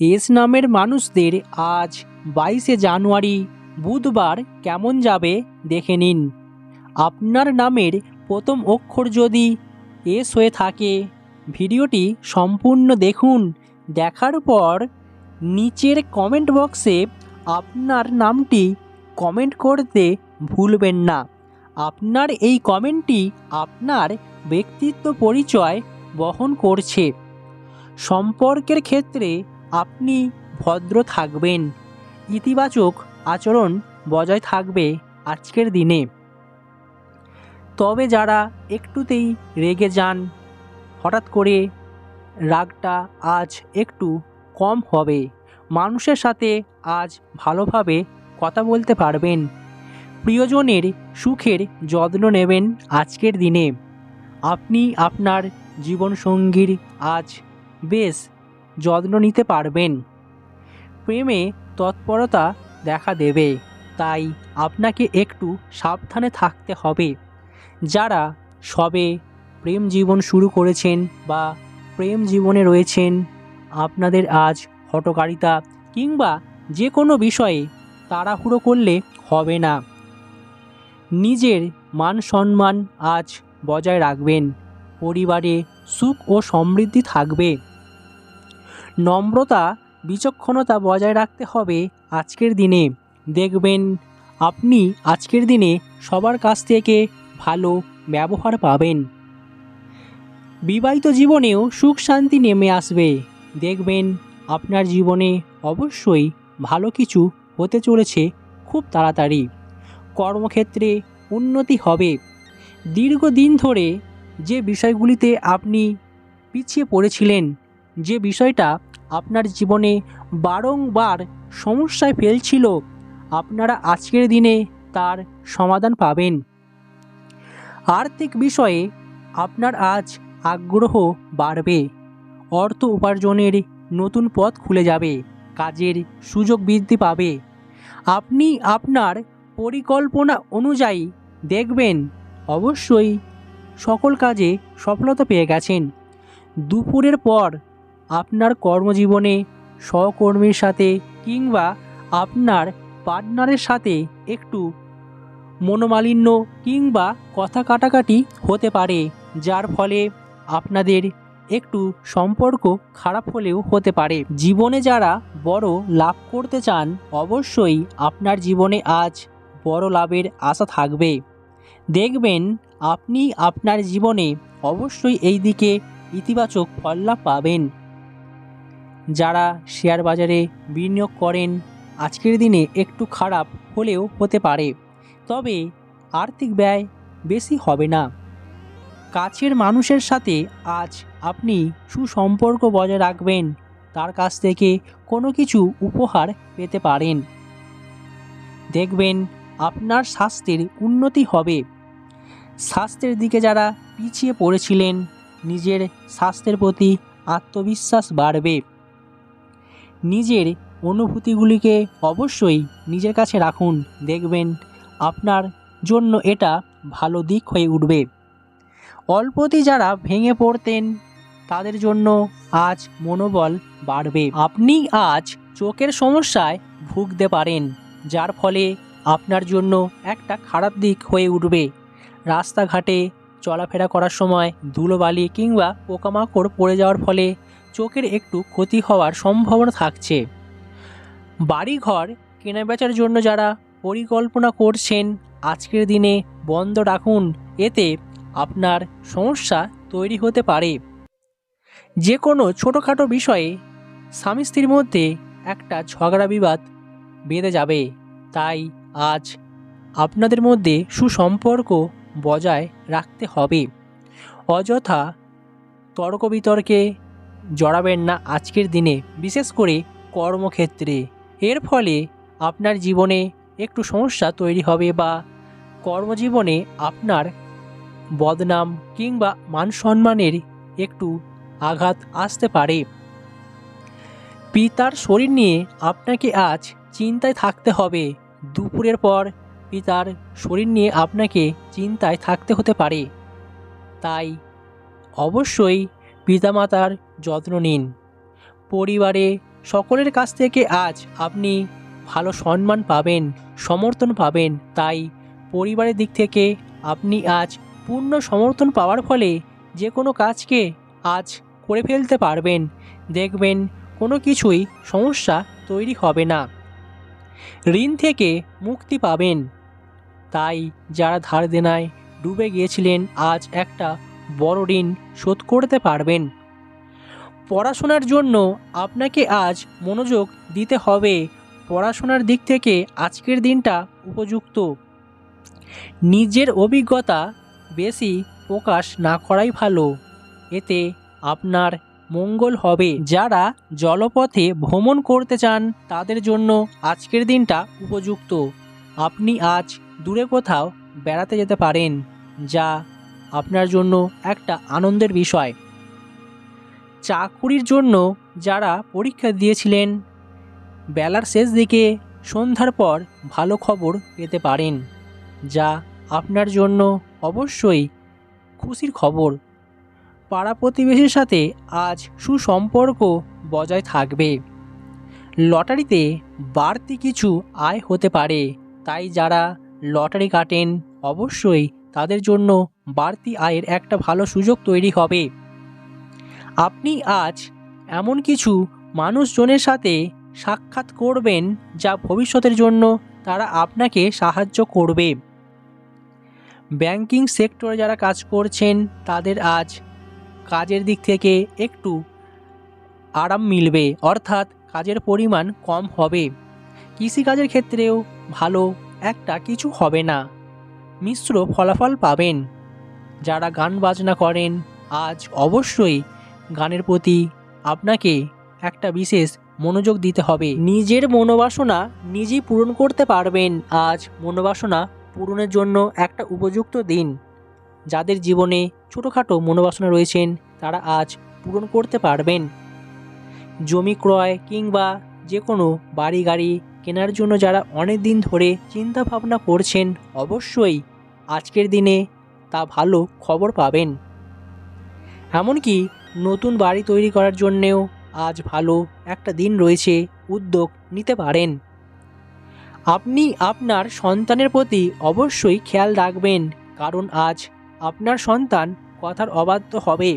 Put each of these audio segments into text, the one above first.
S নামের মানুষদের আজ বাইশে জানুয়ারি বুধবার কেমন যাবে দেখে নিন। আপনার নামের প্রথম অক্ষর যদি এস হয়ে থাকে, ভিডিওটি সম্পূর্ণ দেখুন। দেখার পর নিচের কমেন্ট বক্সে আপনার নামটি কমেন্ট করতে ভুলবেন না। আপনার এই কমেন্টটি আপনার ব্যক্তিত্ব পরিচয় বহন করছে। সম্পর্কের ক্ষেত্রে আপনি ভদ্র থাকবেন। ইতিবাচক আচরণ বজায় থাকবে আজকের দিনে। তবে যারা একটুতেই রেগে যান, হঠাৎ করে রাগটা আজ একটু কম হবে। মানুষের সাথে আজ ভালোভাবে কথা বলতে পারবেন। প্রিয়জনের সুখের যত্ন নেবেন আজকের দিনে। আপনি আপনার জীবনসঙ্গীর আজ বেশ যত্ন নিতে পারবেন। প্রেমে তৎপরতা দেখা দেবে, তাই আপনাকে একটু সাবধানে থাকতে হবে। যারা সবে প্রেম জীবন শুরু করেছেন বা প্রেম জীবনে রয়েছেন, আপনাদের আজ হটকারিতা কিংবা যে কোনো বিষয়ে তাড়াহুড়ো করলে হবে না। নিজের মান সম্মান আজ বজায় রাখবেন। পরিবারে সুখ ও সমৃদ্ধি থাকবে। নম্রতা, বিচক্ষণতা বজায় রাখতে হবে আজকের দিনে। দেখবেন, আপনি আজকের দিনে সবার কাছ থেকে ভালো ব্যবহার পাবেন। বিবাহিত জীবনেও সুখ শান্তি নেমে আসবে। দেখবেন, আপনার জীবনে অবশ্যই ভালো কিছু হতে চলেছে খুব তাড়াতাড়ি। কর্মক্ষেত্রে উন্নতি হবে। দীর্ঘদিন ধরে যে বিষয়গুলিতে আপনি পিছিয়ে পড়েছিলেন, যে বিষয়টা আপনার জীবনে বারংবার সমস্যায় ফেলছিল, আপনারা আজকের দিনে তার সমাধান পাবেন। আর্থিক বিষয়ে আপনার আজ আগ্রহ বাড়বে, অর্থ উপার্জনের নতুন পথ খুলে যাবে, কাজের সুযোগ বৃদ্ধি পাবে। আপনি আপনার পরিকল্পনা অনুযায়ী দেখবেন, অবশ্যই সকল কাজে সফলতা পেয়ে গেছেন। দুপুরের পর আপনার কর্মজীবনে, সহকর্মীর সাথে কিংবা আপনার পার্টনারের সাথে একটু মনোমালিন্য কিংবা কথা কাটাকাটি হতে পারে, যার ফলে আপনাদের একটু সম্পর্ক খারাপ হলেও হতে পারে। জীবনে যারা বড় লাভ করতে চান, অবশ্যই আপনার জীবনে আজ বড় লাভের আশা থাকবে। দেখবেন, আপনি আপনার জীবনে অবশ্যই এই দিকে ইতিবাচক ফল লাভ পাবেন। যারা শেয়ার বাজারে বিনিয়োগ করেন, আজকের দিনে একটু খারাপ হলেও হতে পারে। তবে আর্থিক ব্যয় বেশি হবে না। কাছের মানুষের সাথে আজ আপনি সুসম্পর্ক বজায় রাখবেন। তার কাছ থেকে কোনো কিছু উপহার পেতে পারেন। দেখবেন আপনার স্বাস্থ্যের উন্নতি হবে। স্বাস্থ্যের দিকে যারা পিছিয়ে পড়েছিলেন, নিজের স্বাস্থ্যের প্রতি আত্মবিশ্বাস বাড়বে। নিজের অনুভূতিগুলিকে অবশ্যই নিজের কাছে রাখুন। দেখবেন আপনার জন্য এটা ভালো দিক হয়ে উঠবে। অল্পতেই যারা ভেঙে পড়তেন, তাদের জন্য আজ মনোবল বাড়বে। আপনি আজ চোখের সমস্যায় ভুগতে পারেন, যার ফলে আপনার জন্য একটা খারাপ দিক হয়ে উঠবে। রাস্তাঘাটে চলাফেরা করার সময় ধুলোবালি কিংবা পোকামাকড় পড়ে যাওয়ার ফলে চোখের একটু ক্ষতি হওয়ার সম্ভাবনা থাকছে। বাড়িঘর কেনাবেচার জন্য যারা পরিকল্পনা করছেন, আজকের দিনে বন্ধ রাখুন। এতে আপনার সমস্যা তৈরি হতে পারে। যে কোনো ছোটোখাটো বিষয়ে স্বামী স্ত্রীর মধ্যে একটা ঝগড়া বিবাদ বেঁধে যাবে। তাই আজ আপনাদের মধ্যে সুসম্পর্ক বজায় রাখতে হবে। অযথা তর্ক বিতর্কে জড়াবেন না আজকের দিনে, বিশেষ করে কর্মক্ষেত্রে। এর ফলে আপনার জীবনে একটু সমস্যা তৈরি হবে বা কর্মজীবনে আপনার বদনাম কিংবা মান সম্মানের একটু আঘাত আসতে পারে। পিতার শরীর নিয়ে আপনাকে আজ চিন্তায় থাকতে হবে। দুপুরের পর পিতার শরীর নিয়ে আপনাকে চিন্তায় থাকতে হতে পারে। তাই অবশ্যই পিতামাতার যত্ন নিন। পরিবারে সকলের কাছ থেকে আজ আপনি ভালো সম্মান পাবেন, সমর্থন পাবেন, তাই পরিবারের দিক থেকে আপনি আজ পূর্ণ সমর্থন পাওয়ার ফলে যে কোনো কাজকে আজ করে ফেলতে পারবেন। দেখবেন কোনো কিছুই সমস্যা তৈরি হবে না। ঋণ থেকে মুক্তি পাবেন। তাই যারা ধার দেনায় ডুবে গিয়েছিলেন, আজ একটা বড় ঋণ শোধ করতে পারবেন। পড়াশোনার জন্য আপনাকে আজ মনোযোগ দিতে হবে। পড়াশোনার দিক থেকে আজকের দিনটা উপযুক্ত। নিজের অভিজ্ঞতা বেশি প্রকাশ না করাই ভালো। এতে আপনার মঙ্গল হবে। যারা জলপথে ভ্রমণ করতে চান, তাদের জন্য আজকের দিনটা উপযুক্ত। আপনি আজ দূরে কোথাও বেড়াতে যেতে পারেন, যা আপনার জন্য একটা আনন্দের বিষয়। চাকুরির জন্য যারা পরীক্ষা দিয়েছিলেন, বেলার শেষ দিকে সন্ধ্যার পর ভালো খবর পেতে পারেন, যা আপনার জন্য অবশ্যই খুশির খবর। পাড়া প্রতিবেশীর সাথে আজ সুসম্পর্ক বজায় থাকবে। লটারিতে বাড়তি কিছু আয় হতে পারে, তাই যারা লটারি কাটেন, অবশ্যই তাদের জন্য বাড়তি আয়ের একটা ভালো সুযোগ তৈরি হবে। আপনি আজ এমন কিছু মানুষজনের সাথে সাক্ষাৎ করবেন যা ভবিষ্যতের জন্য তারা আপনাকে সাহায্য করবে। ব্যাংকিং সেক্টরে যারা কাজ করছেন, তাদের আজ কাজের দিক থেকে একটু আরাম মিলবে, অর্থাৎ কাজের পরিমাণ কম হবে। কৃষিকাজের ক্ষেত্রেও ভালো একটা কিছু হবে না। মিশ্র ফলাফল পাবেন। যারা গান বাজনা করেন, আজ অবশ্যই গানের প্রতি আপনাকে একটা বিশেষ মনোযোগ দিতে হবে। নিজের মনোবাসনা নিজেই পূরণ করতে পারবেন। আজ মনোবাসনা পূরণের জন্য একটা উপযুক্ত দিন। যাদের জীবনে ছোটোখাটো মনোবাসনা রয়েছেন, তারা আজ পূরণ করতে পারবেন। জমি ক্রয় কিংবা যে কোনো বাড়ি গাড়ি কেনার জন্য যারা অনেক দিন ধরে চিন্তা ভাবনা করছেন, অবশ্যই আজকের দিনে তা ভালো খবর পাবেন। এমনকি নতুন বাড়ি তৈরি করার জন্যেও আজ ভালো একটা দিন রয়েছে উদ্যোগ নিতে পারেন। আপনি আপনার সন্তানের প্রতি অবশ্যই খেয়াল রাখবেন, কারণ আজ আপনার সন্তান কথার অবাধ্য হবে,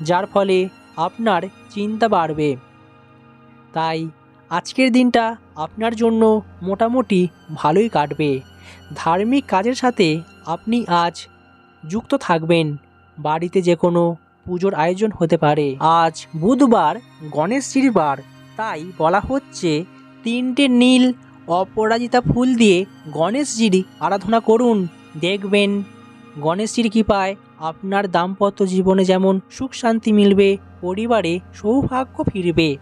যার ফলে আপনার চিন্তা বাড়বে। তাই আজকের দিনটা আপনার জন্য মোটামুটি ভালোই কাটবে। ধার্মিক কাজের সাথে আপনি আজ যুক্ত থাকবেন। বাড়িতে যে কোনো পুজোর আয়োজন হতে পারে। আজ বুধবার, গণেশজির বার। তাই বলা হচ্ছে, তিনটে নীল অপরাজিতা ফুল দিয়ে গণেশজির আরাধনা করুন। দেখবেন, গণেশজির কৃপায় আপনার দাম্পত্য জীবনে যেমন সুখ শান্তি মিলবে, পরিবারে সৌভাগ্য ফিরবে।